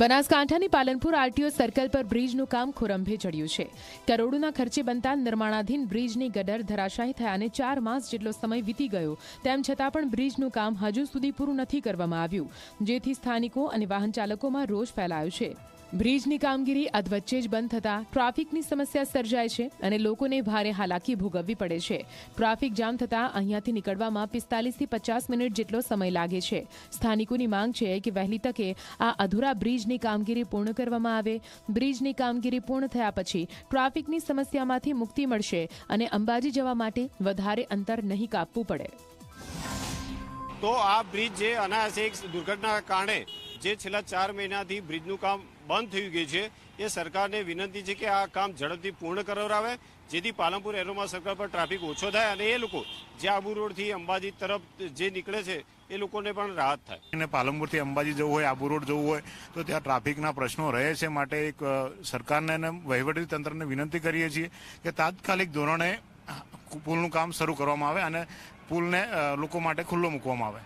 બનાસકાંઠાની Palanpur RTO circle પર બ્રિજનું કામ ખોરંભે ચડ્યું છે. કરોડોના ખર્ચે બનતા નિર્માણાધીન બ્રિજની ગટર ધરાશાયી થયાને ચાર માસ જેટલો સમય વીતી ગયો. તેમ છતાં પણ બ્રિજનું કામ હજુ સુધી પૂરું નથી કરવામાં આવ્યું. જેથી સ્થાનિકો અને વાહન ચાલકોમાં રોષ ફેલાયો છે. બ્રિજની કામગીરી અધવચ્ચે જ બંધ થતા ટ્રાફિકની સમસ્યા સર્જાય છે અને લોકોને ભારે હાલાકી ભોગવવી પડે છે. ટ્રાફિક જામ થતા અહીંયાથી નીકળવામાં પિસ્તાલીસથી પચાસ મિનિટ જેટલો સમય લાગે છે. સ્થાનિકોની માંગ છે કે વહેલી તકે આ અધૂરા બ્રિજની કામગીરી પૂર્ણ કરવામાં આવે. બ્રિજની કામગીરી પૂર્ણ થયા પછી ટ્રાફિકની સમસ્યામાંથી મુક્તિ મળશે અને અંબાજી જવા માટે વધારે અંતર નહીં કાપવું પડે. તો આ બ્રિજ જે અનાયાસે દુર્ઘટના કારણે જે છેલ્લા ચાર મહિનાથી બ્રિજનું કામ બંધ થઈ ગયું છે, એ સરકારને વિનંતી છે કે આ કામ ઝડપથી પૂર્ણ કરાવરાવે, જેથી પાલનપુર એરોમા સરકાર પર ટ્રાફિક ઓછો થાય અને એ લોકો જે આબુ રોડથી અંબાજી તરફ જે નીકળે છે, એ લોકોને પણ રાહત થાય. અને પાલનપુરથી અંબાજી જવું હોય, આબુ રોડ જવું હોય, તો ત્યાં ટ્રાફિકના પ્રશ્નો રહે છે માટે એક સરકારને અને વહીવટી તંત્રને વિનંતી કરીએ છીએ કે તાત્કાલિક ધોરણે પુલનું કામ શરૂ કરવામાં આવે અને પુલને લોકો માટે ખુલ્લો મૂકવામાં આવે.